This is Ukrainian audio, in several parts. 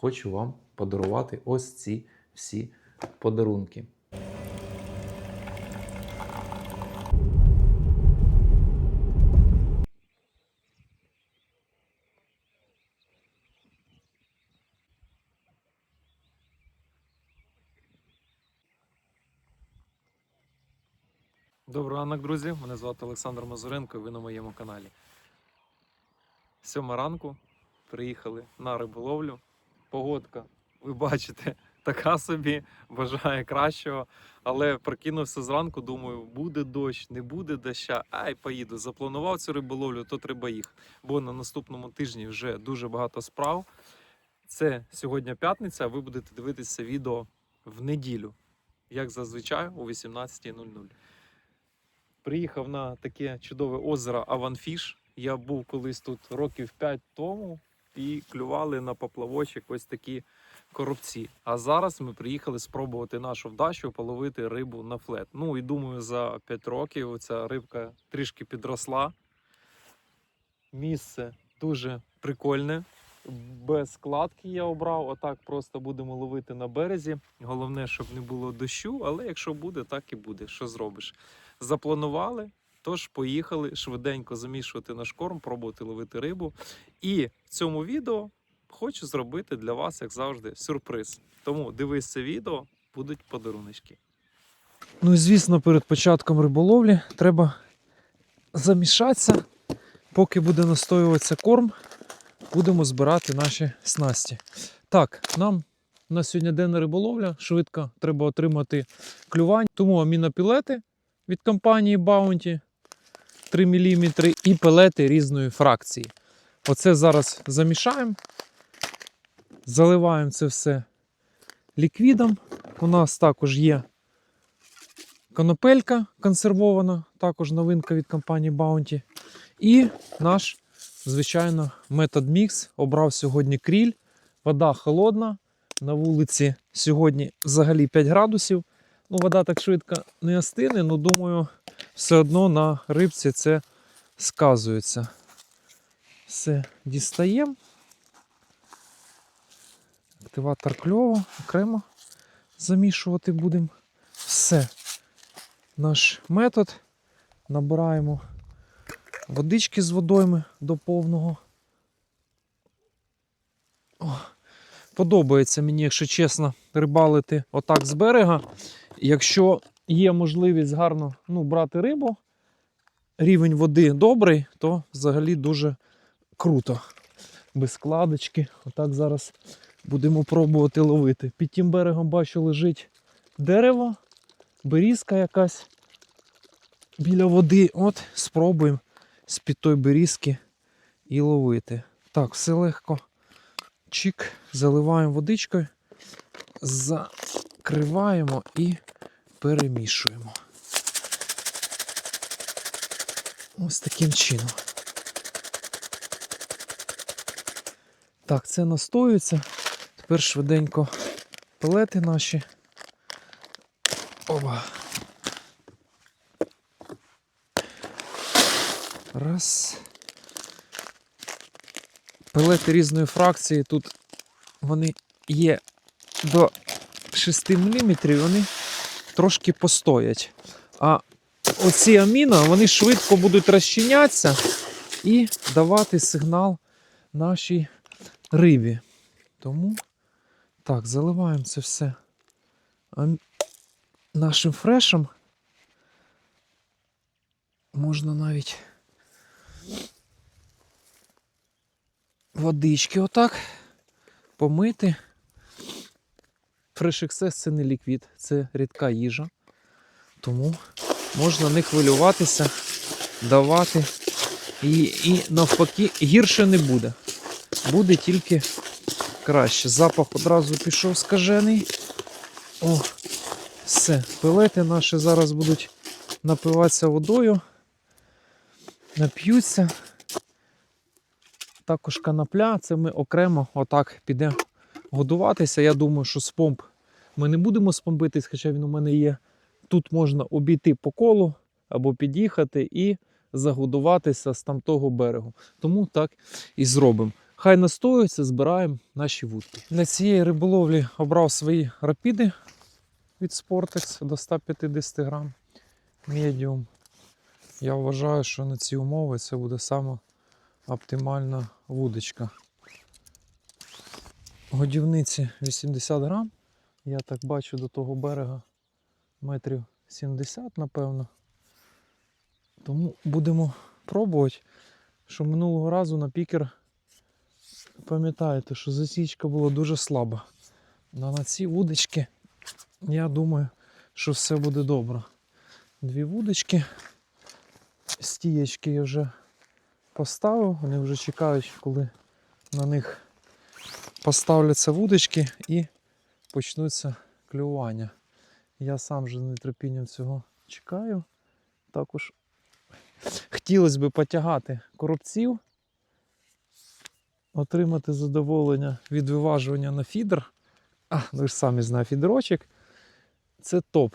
хочу вам подарувати ось ці всі подарунки. Доброго ранок, друзі. Мене звати Олександр Мазуренко, і ви на моєму каналі. Сьома ранку приїхали на риболовлю. Погодка, ви бачите, така собі, бажає кращого. Але прокинувся зранку, думаю, буде дощ, не буде доща. Ай, поїду. Запланував цю риболовлю, то треба їх. Бо на наступному тижні вже дуже багато справ. Це сьогодні п'ятниця, ви будете дивитися відео в неділю, як зазвичай о 18.00. Приїхав на таке чудове озеро Аванфіш. Я був колись тут років 5 тому і клювали на поплавочок ось такі коробці. А зараз ми приїхали спробувати нашу вдачу половити рибу на флет. Ну і думаю, за 5 років ця рибка трішки підросла. Місце дуже прикольне. Без складки я обрав, отак просто будемо ловити на березі. Головне, щоб не було дощу, але якщо буде, так і буде. Що зробиш? Запланували, тож поїхали швиденько замішувати наш корм, пробувати ловити рибу. І в цьому відео хочу зробити для вас, як завжди, сюрприз. Тому дивись це відео, будуть подаруночки. Ну і звісно, перед початком риболовлі треба замішатися. Поки буде настоюватися корм, будемо збирати наші снасті. Так, нам на сьогодні денна риболовля. Швидко треба отримати клювань. Тому амінопілети від компанії Bounty 3 мм і пелети різної фракції. Оце зараз замішаємо. Заливаємо це все ліквідом. У нас також є конопелька консервована, також новинка від компанії Bounty. І наш, звичайно, метод мікс. Обрав сьогодні кріль. Вода холодна. На вулиці сьогодні взагалі 5 градусів. Ну, вода так швидко не остине, але думаю, все одно на рибці це сказується. Все дістаємо. Активатор кльово, окремо замішувати будемо. Все. Наш метод. Набираємо водички з водойми до повного. О, подобається мені, якщо чесно, рибалити отак з берега. Якщо є можливість гарно ну, брати рибу, рівень води добрий, то взагалі дуже круто. Без складочки. Отак зараз будемо пробувати ловити. Під тим берегом бачу лежить дерево, берізка якась біля води. От спробуємо з-під той берізки і ловити. Так, все легко. Чик, заливаємо водичкою, закриваємо і перемішуємо. Ось таким чином. Так, це настоюється. Тепер швиденько пелети наші. Оба. Раз. Пелети різної фракції. Тут вони є до 6 мм, вони трошки постоять. А оці аміно, вони швидко будуть розчинятися і давати сигнал нашій рибі. Тому так, заливаємо це все нашим фрешем. Можна навіть водички отак помити. XS це не ліквід, це рідка їжа. Тому можна не хвилюватися, давати. І, і навпаки гірше не буде. Буде тільки краще. Запах одразу пішов скажений. О, все. Пилети наші зараз будуть напиватися водою, нап'ються. Також канапля, це ми окремо отак піде годуватися. Я думаю, що з помп ми не будемо спомбитись, хоча він у мене є. Тут можна обійти по колу або під'їхати і загодуватися з тамтого берегу. Тому так і зробимо. Хай настоюється, збираємо наші вудки. Для цієї риболовлі обрав свої рапіди від Sportex до 150 грам. Медіум. Я вважаю, що на ці умови це буде саме оптимальна вудочка. Годівниці 80 грам. Я так бачу до того берега метрів 70, напевно. Тому будемо пробувати, що минулого разу на пікер, пам'ятаєте, що засічка була дуже слаба. А на ці вудочки, я думаю, що все буде добре. Дві вудочки, стієчки я вже поставив, вони вже чекають, коли на них поставляться вудочки і почнуться клювання. Я сам вже з нетерпінням цього чекаю. Також хотілося б потягати коробців, отримати задоволення від виважування на фідер. А, ви ж самі знаєте, фідерочок. Це топ.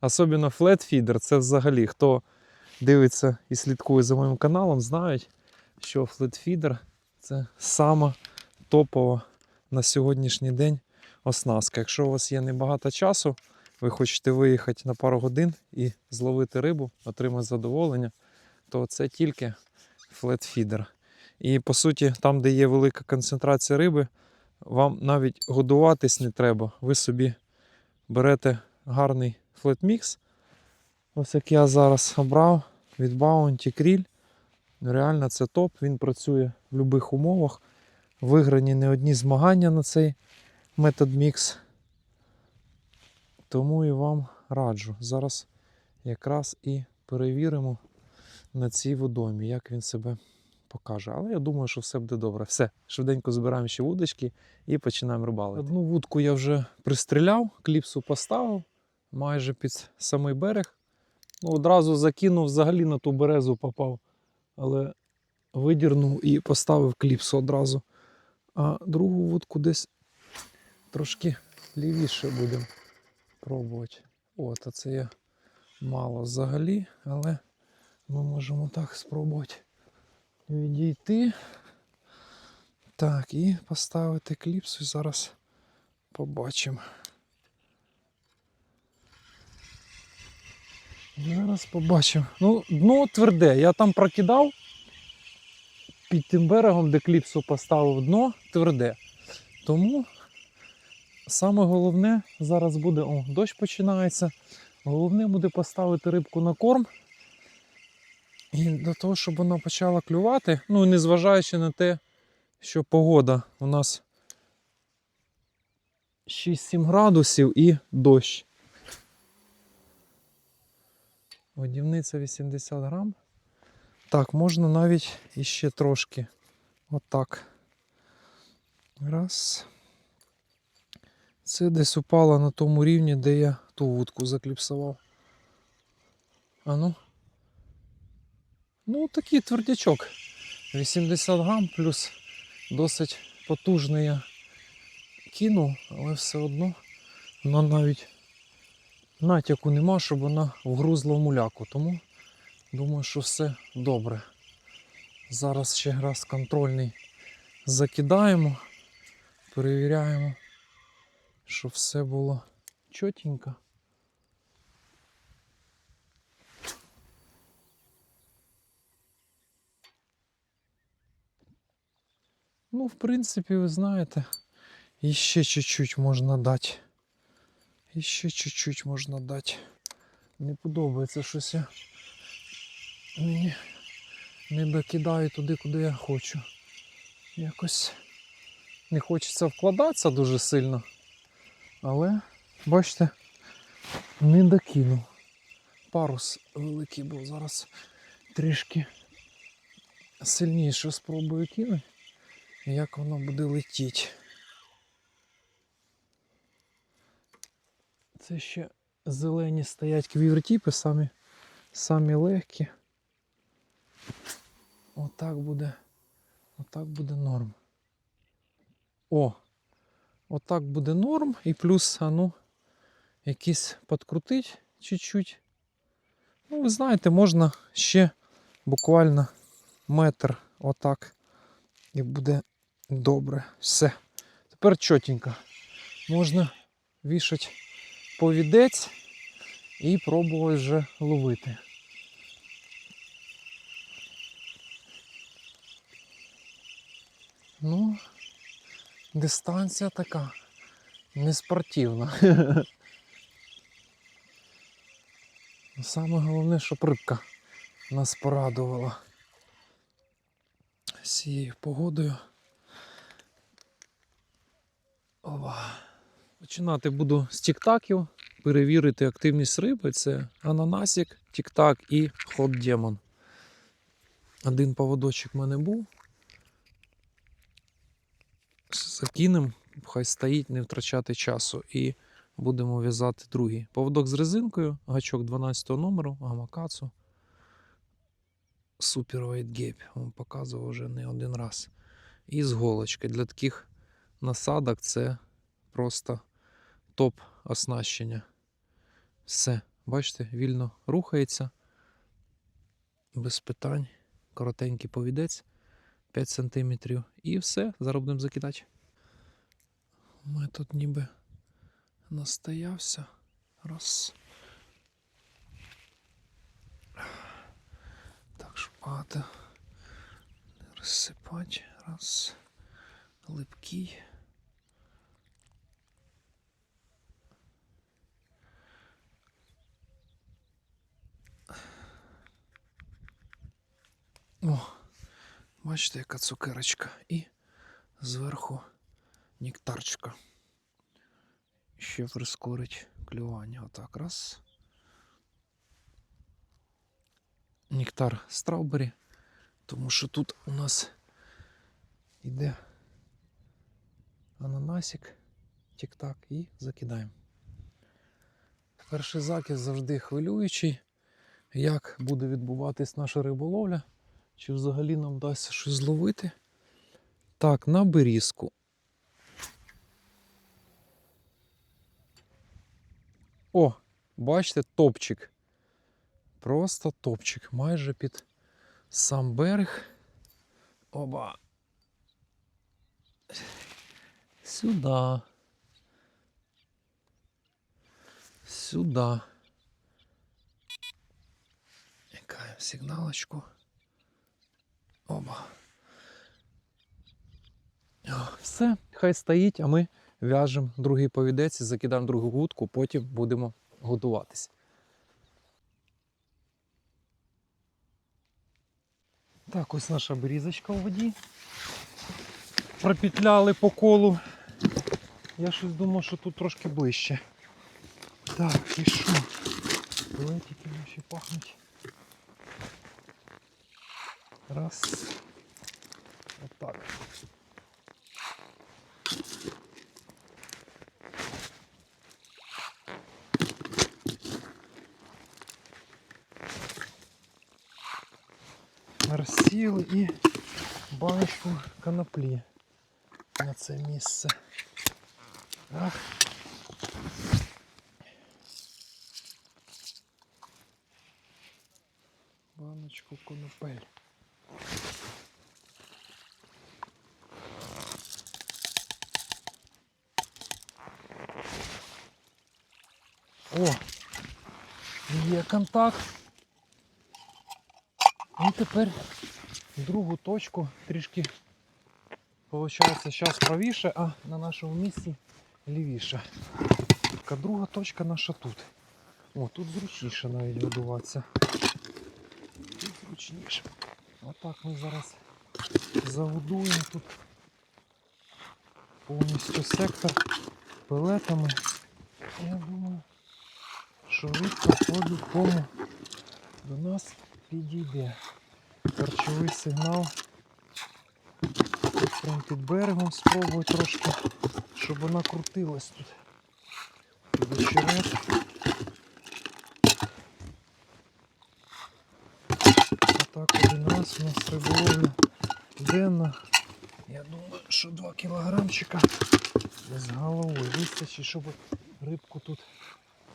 Особливо флет-фідер, це взагалі хто дивиться і слідкує за моїм каналом, знають, що флет-фідер це сама топова на сьогоднішній день оснастка. Якщо у вас є небагато часу, ви хочете виїхати на пару годин і зловити рибу, отримати задоволення, то це тільки флетфідер. І по суті, там, де є велика концентрація риби, вам навіть годуватись не треба. Ви собі берете гарний флетмікс. Ось як я зараз обрав від Bounty Krill. Реально це топ, він працює в будь-яких умовах. Виграні не одні змагання на цей мікс. Тому і вам раджу. Зараз якраз і перевіримо на цій водомі, як він себе покаже. Але я думаю, що все буде добре. Все, швиденько збираємо ще вудочки і починаємо рибалити. Одну вудку я вже пристріляв, кліпсу поставив майже під самий берег. Ну, одразу закинув, взагалі на ту березу попав, але видірнув і поставив кліпсу одразу. А другу вудку десь трошки лівіше будемо пробувати. От, а це я мало взагалі, але ми можемо так спробувати відійти. Так, і поставити кліпсу і зараз побачимо. Зараз побачимо. Ну, дно тверде. Я там прокидав під тим берегом, де кліпсу поставив дно, тверде. Тому саме головне зараз буде, о, дощ починається. Головне буде поставити рибку на корм. І до того, щоб вона почала клювати, ну незважаючи на те, що погода у нас 6-7 градусів і дощ. Водівниця 80 грам. Так, можна навіть іще трошки. Отак. Раз. Це десь упало на тому рівні, де я ту вудку закліпсував. А ну. Ну, такий твердячок. 80 грам плюс досить потужний я кинув, але все одно вона навіть натяку нема, щоб вона вгрузла в муляку. Тому думаю, що все добре. Зараз ще раз контрольний закидаємо, перевіряємо, щоб все було чотенько. Ну, в принципі, ви знаєте, іще чуть-чуть можна дати. Іще чуть-чуть можна дати. Не подобається щось я мені не докидаю туди, куди я хочу. Якось не хочеться вкладатися дуже сильно. Але, бачите, не докинув. Парус великий був. Зараз трішки сильніше спробую кинути. Як воно буде летіти. Це ще зелені стоять квівертіпи, самі, самі легкі. Отак буде. Отак буде норм. О! Отак буде норм. І плюс, а ну, якийсь підкрутить чуть-чуть. Ну, ви знаєте, можна ще буквально метр отак І буде добре. Все. Тепер чотенько. Можна вішати повідець і пробувати вже ловити. Ну, дистанція така неспортивна. Саме головне, щоб рибка нас порадувала з цією погодою. Ова. Починати буду з тіктаків, перевірити активність риби. Це ананасик, тіктак і хот демон. Один поводочок в мене був. Закинем, хай стоїть, не втрачати часу. І будемо в'язати другий. Поводок з резинкою, гачок 12 номеру, гамакацу. Супер Gap. Вам показував вже не один раз. І з голочки. Для таких насадок це просто топ оснащення. Все, бачите, вільно рухається. Без питань. Коротенький повідець 5 см. І все, зараз будемо закидати. Ми тут ніби настоявся. Раз. Так, щоб багато. Раз. Липкий. О, бачите, яка цукерочка. І зверху нектарчика. Ще прискорить клювання. Отак. Раз. Нектар страубері. Тому що тут у нас йде ананасик, тік-так і закидаємо. Перший закид завжди хвилюючий. Як буде відбуватись наша риболовля? Чи взагалі нам вдасться щось зловити? Так, на берізку. О, бачите, топчик. Просто топчик. Майже під сам берег. Оба. Сюда. Сюда. Якаємо сигналочку. Оба. Все, хай стоїть, а ми в'яжемо другий повідець закидаємо другу гудку, потім будемо годуватись. Так, ось наша берізочка у воді. Пропетляли по колу. Я щось думав, що тут трошки ближче. Так, і що? Білетики наші пахнуть. Раз. Отак. Розсіли і баночку коноплі на це місце. Так. Баночку конопель. О! Є контакт. І тепер другу точку трішки виходить зараз правіше, а на нашому місці лівіше. Така друга точка наша тут. О, тут зручніше навіть годуватися. Тут зручніше. Отак ми зараз загодуємо тут повністю сектор пелетами. Я думаю, що рибка по-любому до нас підійде. Харчовий сигнал. Тут прям під берегом спробую трошки, щоб вона крутилась тут. Під очерет. Отак один раз у нас риболовля денна. Я думаю, що 2 кілограмчика з головою вистачить, щоб рибку тут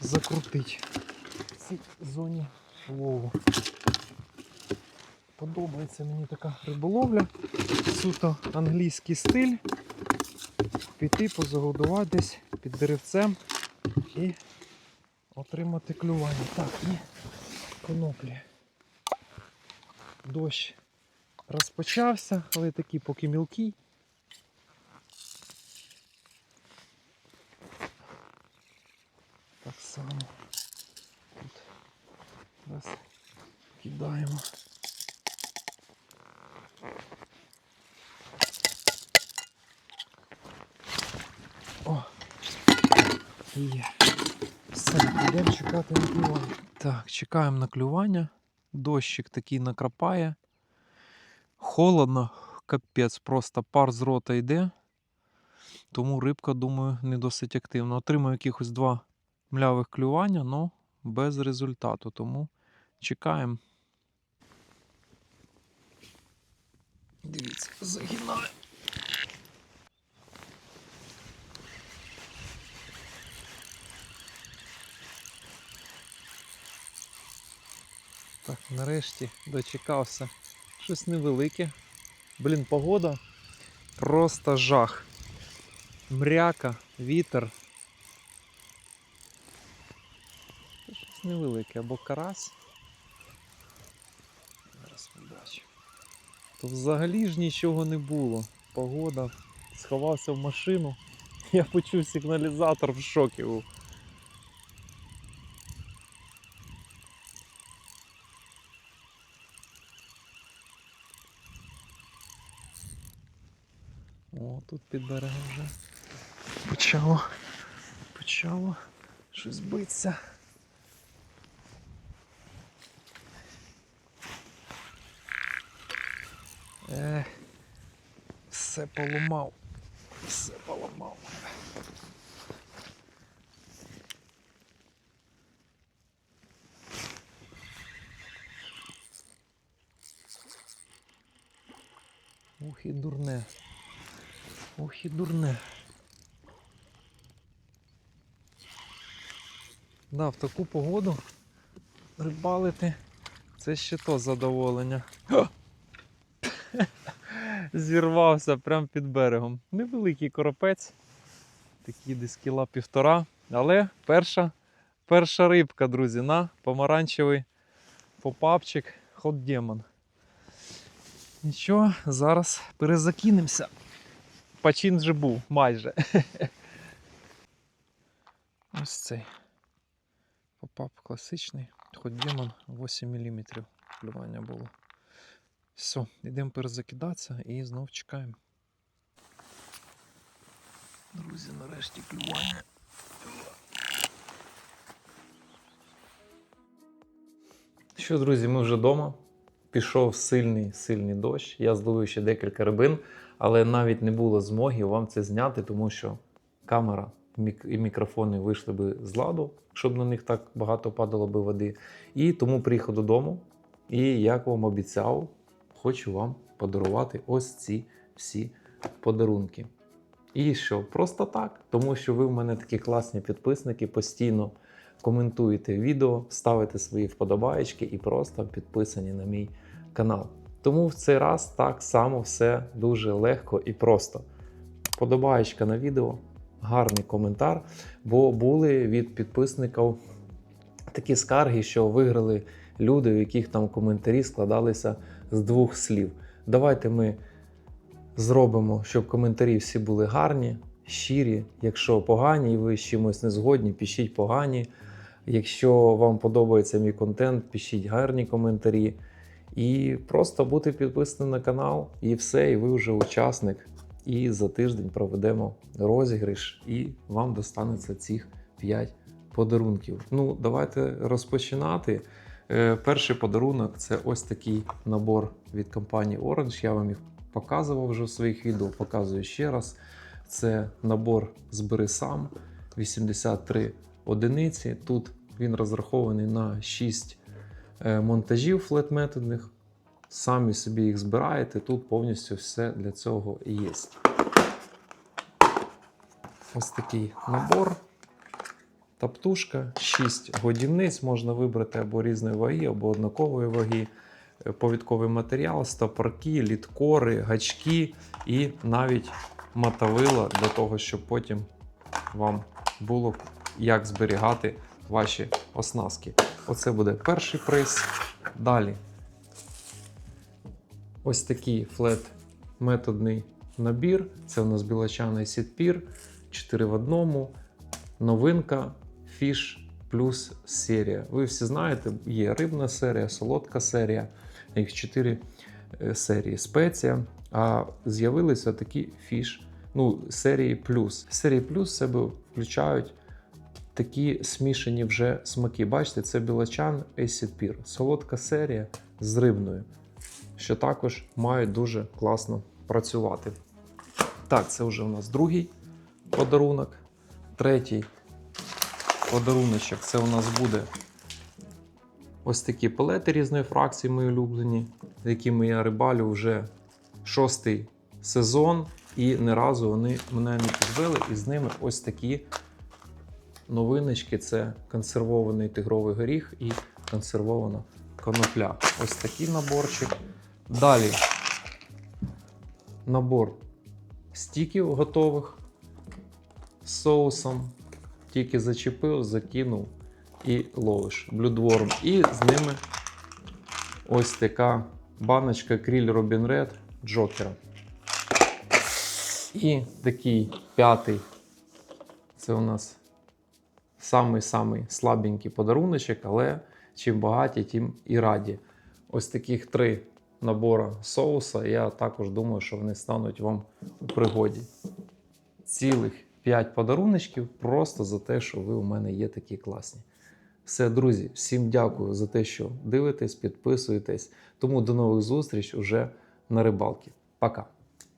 закрутити в цій зоні лову. Подобається мені така риболовля. Суто англійський стиль. Піти, позагодувати десь під деревцем і отримати клювання. Так, і коноплі. Дощ розпочався, але такий поки мілкий. Так само. Тут раз кидаємо. Є. Все, йдемо чекати на клювання. Так, чекаємо на клювання. Дощик такий накрапає. Холодно, капець, просто пар з рота йде. Тому рибка, думаю, не досить активна. Отримаю якихось два млявих клювання, але без результату. Тому чекаємо. Дивіться, загинаю. Так, нарешті дочекався. Щось невелике. Блін, погода просто жах. Мряка, вітер. Щось невелике, або карась. Зараз побачу. То взагалі ж нічого не було. Погода. Сховався в машину. Я почув сигналізатор в шокі був. О, тут під берегом вже почало, почало щось битися. Ех, все поламав. Все поламав. Ух і дурне. Ох і дурне. Да, в таку погоду рибалити це ще то задоволення. Зірвався прямо під берегом. Невеликий коропець, такий десь кіла півтора. Але перша, перша рибка, друзі, на помаранчевий попапчик Hot Demon. Нічого, зараз перезакинемося. Пачин вже був майже. Ось цей. Попап класичний. Хоч демон 8 мм клювання було. Все, йдемо перезакидатися і знов чекаємо. Друзі, нарешті клювання. Що, друзі, ми вже вдома. Пішов сильний сильний дощ. Я зловив ще декілька рибин, але навіть не було змоги вам це зняти, тому що камера і мікрофони вийшли би з ладу, щоб на них так багато падало би води. І тому приїхав додому. І як вам обіцяв, хочу вам подарувати ось ці всі подарунки. І що? Просто так, тому що ви в мене такі класні підписники, постійно коментуєте відео, ставите свої вподобаєчки і просто підписані на мій канал. Тому в цей раз так само все дуже легко і просто. Подобаєчка на відео, гарний коментар, бо були від підписників такі скарги, що виграли люди, у яких там коментарі складалися з двох слів. Давайте ми зробимо, щоб коментарі всі були гарні, щирі. Якщо погані і ви з чимось не згодні, пишіть погані. Якщо вам подобається мій контент, пишіть гарні коментарі. І просто бути підписаним на канал, і все, і ви вже учасник. І за тиждень проведемо розіграш, і вам достанеться цих 5 подарунків. Ну, давайте розпочинати. Е, Перший подарунок це ось такий набор від компанії Orange. Я вам їх показував вже в своїх відео, показую ще раз. Це набор Збери сам 83 одиниці. Тут він розрахований на 6 е, монтажів флет-методних. Самі собі їх збираєте. Тут повністю все для цього і є. Ось такий набор. Таптушка, 6 годівниць можна вибрати або різної ваги, або однакової ваги. е, повідковий матеріал, стопорки, літкори, гачки і навіть мотовила для того, щоб потім вам було як зберігати ваші оснастки. Оце буде перший приз. Далі. Ось такий флет-методний набір. Це у нас білочаний сітпір, 4 в одному. Новинка Fish Plus серія. Ви всі знаєте, є рибна серія, солодка серія, їх 4 серії спеція. А з'явилися такі фіш, ну, серії плюс. Серії плюс в себе включають такі смішані вже смаки. Бачите, це білочан Acid Pear. Солодка серія з рибною, що також мають дуже класно працювати. Так, це вже у нас другий подарунок. Третій подаруночок це у нас буде ось такі пелети різної фракції, мої улюблені, якими я рибалю вже шостий сезон, і не разу вони мене не підвели. І з ними ось такі новиночки: це консервований тигровий горіх і консервована конопля. Ось такий наборчик. Далі набор стіків готових з соусом. Тільки зачепив, закинув і ловиш блюдворм. І з ними ось така баночка Кріль Robin Red Джокера. І такий п'ятий. Це у нас самий-самий слабенький подаруночок, але чим багаті, тим і раді. Ось таких три набора соуса. Я також думаю, що вони стануть вам у пригоді. Цілих 5 подаруночків просто за те, що ви у мене є такі класні. Все, друзі, всім дякую за те, що дивитесь, підписуєтесь. Тому до нових зустріч уже на рибалки. Пока!